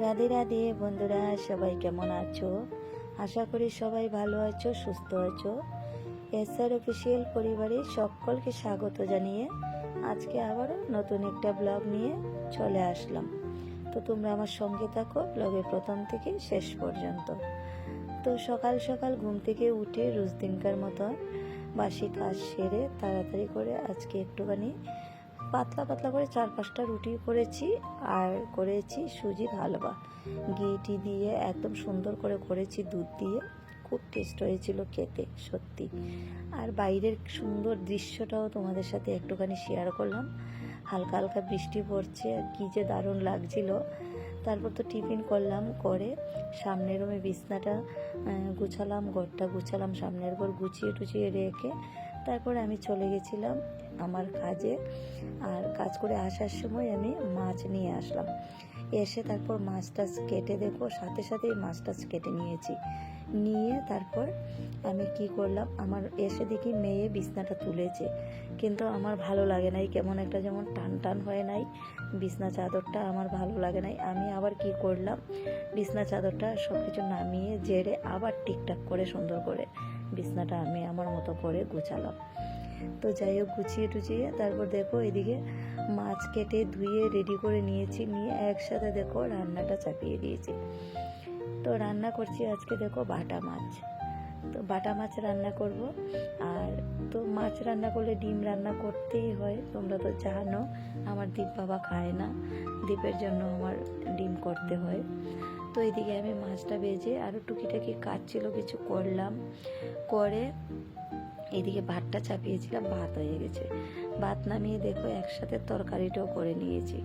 রাধে রাধে বন্ধুরা, সবাই কেমন আছো? আশা করি সবাই ভালো আছো, সুস্থ আছো। এসআর অফিসিয়াল পরিবারের সকলকে স্বাগত জানিয়ে আজকে আবারও নতুন একটা ব্লগ নিয়ে চলে আসলাম। তো তোমরা আমার সঙ্গে থাকো ব্লগের প্রথম থেকে শেষ পর্যন্ত। তো সকাল সকাল ঘুম থেকে উঠে রোজ দিনকার মতো বাসি কাজ সেরে তাড়াতাড়ি করে আজকে একটুখানি পাতলা পাতলা করে চার পাঁচটা রুটি করেছি আর করেছি সুজির হালুয়া। ঘি টি দিয়ে একদম সুন্দর করে করেছি দুধ দিয়ে। খুব টেস্ট হয়েছিল খেতে, সত্যি। আর বাইরের সুন্দর দৃশ্যটাও তোমাদের সাথে একটুখানি শেয়ার করলাম। হালকা হালকা বৃষ্টি পড়ছে আর কী যে দারুণ লাগছিল। তারপর তো টিফিন করলাম, করে সামনের রুমে বিছনাটা গুছালাম, ঘরটা গুছালাম, সামনের ঘর গুছিয়ে টুছিয়ে রেখে তারপর আমি চলে গেছিলাম আমার কাজে। আর কাজ করে আসার সময় আমি মাছ নিয়ে আসলাম। এসে তারপর মাছ টাছ কেটে দেখো, সাথে সাথেই মাছ টাছ কেটে নিয়েছি। নিয়ে তারপর আমি কি করলাম, আমার এসে দেখি মেয়ে বিছনাটা তুলেছে। কিন্তু আমার ভালো লাগে নাই, কেমন একটা যেমন টান টান হয় নাই। বিছনা চাদরটা আমার ভালো লাগে নাই। আমি আবার কি করলাম, বিছনা চাদরটা সব কিছু নামিয়ে জেরে আবার ঠিকঠাক করে সুন্দর করে বিছনাটা আমি আমার মতো করে গুছালাম। তো যাই হোক, গুছিয়ে টুচিয়ে তারপর দেখো এদিকে মাছ কেটে ধুয়ে রেডি করে নিয়েছি, নিয়ে একসাথে দেখো রান্নাটা চাপিয়ে দিয়েছি। তো রান্না করছি আজকে দেখো বাটা মাছ। তো বাটা মাছ রান্না করব। আর তো মাছ রান্না করলে ডিম রান্না করতেই হয়, তোমরা তো জানো, আমার দীপ বাবা খায় না। দীপের জন্য আমার ডিম করতে হয়। তো এদিকে আমি মাছটা ভেজে আরও টুকিটাকি কাজ ছিল, কিছু করলাম। করে এদিকে ভাতটা চাপিয়েছিলাম, ভাত হয়ে গেছে। ভাত নামিয়ে দেখো, একসাথে তরকারিটাও করে নিয়েছি।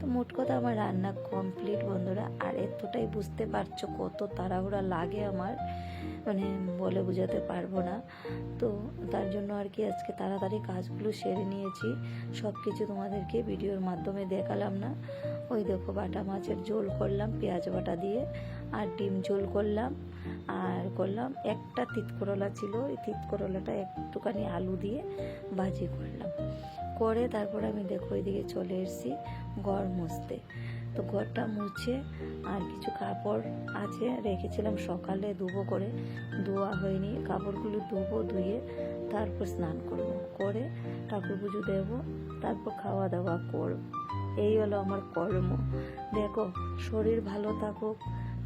তো মোট কথা আমার রান্না কমপ্লিট বন্ধুরা, আর এতটাই বুঝতে পারছ কত তাড়াহুড়া লাগে আমার। মানে বলে বোঝাতে পারব না। তো তার জন্য আর কি আজকে তাড়াতাড়ি কাজগুলো সেরে নিয়েছি। সব কিছু তোমাদেরকে ভিডিওর মাধ্যমে দেখালাম না। ওই দেখো বাটা মাছের ঝোল করলাম, পেঁয়াজ বাটা দিয়ে আর ডিম ঝোল করলাম। আর করলাম একটা তিত করলা ছিল, ওই তিত করলাটা একটুখানি আলু দিয়ে ভাজি করলাম। করে তারপর আমি দেখো ওইদিকে চলে এসেছি ঘর মুছতে তো ঘরটা মুছে আর কিছু কাপড় আছে, রেখেছিলাম সকালে ধুবো করে। ধোয়া হয়নি, কাপড়গুলো ধুবো, ধুয়ে তারপর স্নান করব। করে ঠাকুর পুজো দেবো, তারপর খাওয়া দাওয়া করব। এই হলো আমার কর্ম। দেখো, শরীর ভালো থাকুক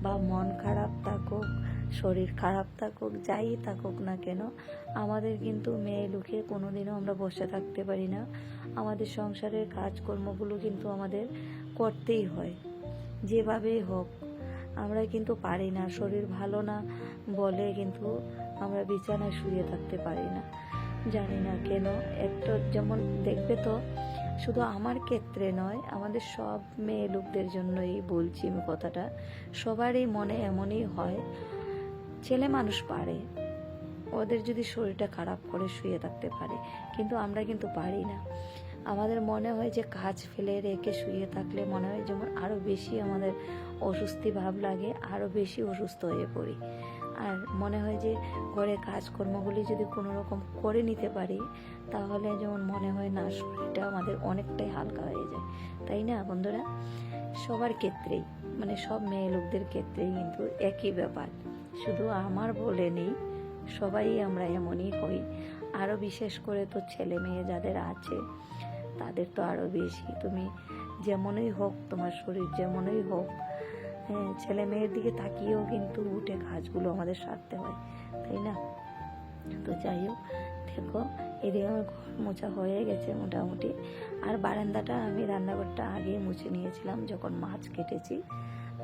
বা মন খারাপ থাকুক শরীর খারাপ থাকুক, যাই থাকুক না কেন, আমাদের কিন্তু মেয়ে লুকে কোনোদিনও আমরা বসে থাকতে পারি না। আমাদের সংসারের কাজকর্মগুলো কিন্তু আমাদের করতেই হয়, যেভাবেই হোক। আমরা কিন্তু পারি না, শরীর ভালো না বলে কিন্তু আমরা বিছানায় শুয়ে থাকতে পারি না। জানি না কেন, একটা যেমন দেখবে তো, শুধু আমার ক্ষেত্রে নয়, আমাদের সব মেয়ে লোকদের জন্যই বলছি আমি কথাটা, সবারই মনে এমনই হয়। ছেলে মানুষ পারে। ওদের যদি শরীরটা খারাপ করে, শুয়ে থাকতে পারে। কিন্তু আমরা কিন্তু পারি না। আমাদের মনে হয় যে কাজ ফেলে রেখে শুয়ে থাকলে মনে হয় যেমন আরও বেশি আমাদের অস্বস্তি ভাব লাগে আরও বেশি অসুস্থ হয়ে পড়ি। আর মনে হয় যে ঘরে কাজকর্মগুলি যদি কোনো রকম করে নিতে পারি, তাহলে যেমন মনে হয় না, শরীরটা আমাদের অনেকটাই হালকা হয়ে যায়। তাই না বন্ধুরা? সবার ক্ষেত্রেই মানে সব মেয়ে লোকদের ক্ষেত্রেই কিন্তু একই ব্যাপার। শুধু আমার বলে নেই, সবাই আমরা এমনই হই। আরও বিশেষ করে তো ছেলে মেয়ে যাদের আছে, তাদের তো আরও বেশি। তুমি যেমনই হোক, তোমার শরীর যেমনই হোক হ্যাঁ ছেলে মেয়ের দিকে তাকিয়েও কিন্তু উঠে কাজগুলো আমাদের সারতে হয়, তাই না? তো যাই হোক, দেখো, এদিকে আমার ঘর মোছা হয়ে গেছে মোটামুটি। আর বারান্দাটা আমি রান্নাঘরটা আগে মুছে নিয়েছিলাম যখন মাছ কেটেছি।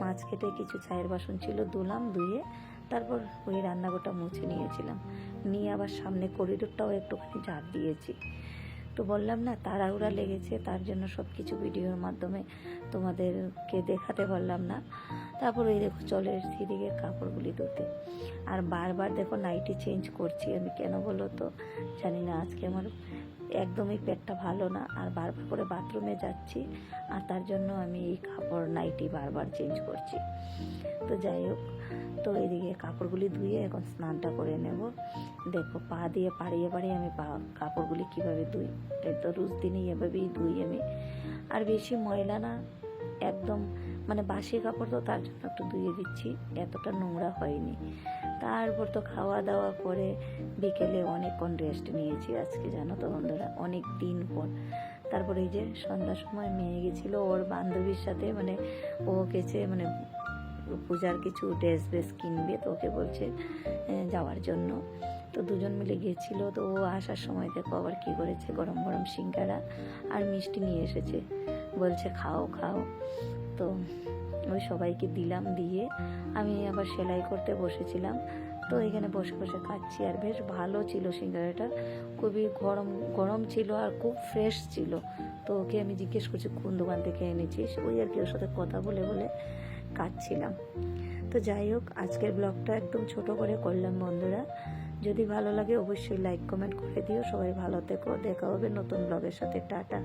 মাছ কেটে কিছু চায়ের বাসন ছিল, ধুলাম, ধুয়ে তারপর ওই রান্নাঘরটা মুছে নিয়েছিলাম। নিয়ে আবার সামনে করিডোরটাও একটুখানি ঝাড় দিয়েছি। তো বললাম, না, তাড়াহুড়া লেগেছে, তার জন্য সব কিছু ভিডিওর মাধ্যমে তোমাদেরকে দেখাতে পারলাম না। তারপর ওই দেখো, চলে এসেছি এদিকে কাপড়গুলি ধুতে। আর বারবার দেখো নাইটি চেঞ্জ করছি আমি। কেন বলো তো? জানি না, আজকে আমার একদমই পেটটা ভালো না। আর বারবার করে বাথরুমে যাচ্ছি, আর তার জন্য আমি এই কাপড় নাইটি বারবার চেঞ্জ করছি। তো যাই হোক, তো এদিকে কাপড়গুলি ধুয়ে এখন স্নানটা করে নেব। দেখো, পা দিয়ে পাড়িয়ে পাড়িয়ে আমি পা, কাপড়গুলি কীভাবে ধুই, এই তো রোজ দিনই এভাবেই ধুই আমি। আর বেশি ময়লা না, একদম মানে বাসি কাপড় তো তার জন্য একটু ধুয়ে দিচ্ছি, এতটা নোংরা হয়নি। তারপর তো খাওয়া দাওয়া করে বিকেলে অনেকক্ষণ রেস্ট নিয়েছি আজকে জানো তো বন্ধুরা অনেক দিন পর। তারপরে এই যে সন্ধ্যার সময় মেয়ে গেছিল, ওর বান্ধবীর সাথে মানে ও গেছে মানে পূজার কিছু ড্রেস ড্রেস কিনবে তো ওকে বলছে যাওয়ার জন্য। তো দুজন মিলে গিয়েছিল তো ও আসার সময় দেখো আবার কী করেছে, গরম গরম সিঙ্গারা আর মিষ্টি নিয়ে এসেছে। বলছে, খাও খাও। তো ওই সবাইকে দিলাম দিয়ে আমি আবার সেলাই করতে বসেছিলাম। তো এখানে বসে বসে খাচ্ছি আর বেশ ভালো ছিল সিঙ্গারাটা। খুবই গরম গরম ছিল আর খুব ফ্রেশ ছিল। তো ওকে আমি জিজ্ঞেস করছি, কোন দোকান থেকে এনেছিস? ওই আর কি ওর সাথে কথা বলে বলে কাটছিলাম তো যাই হোক, আজকের ব্লগটা একদম ছোট করে করলাম বন্ধুরা। যদি ভালো লাগে অবশ্যই লাইক কমেন্ট করে দিও। সবাই ভালো থেকো। দেখা হবে নতুন ব্লগের সাথে। টাটা।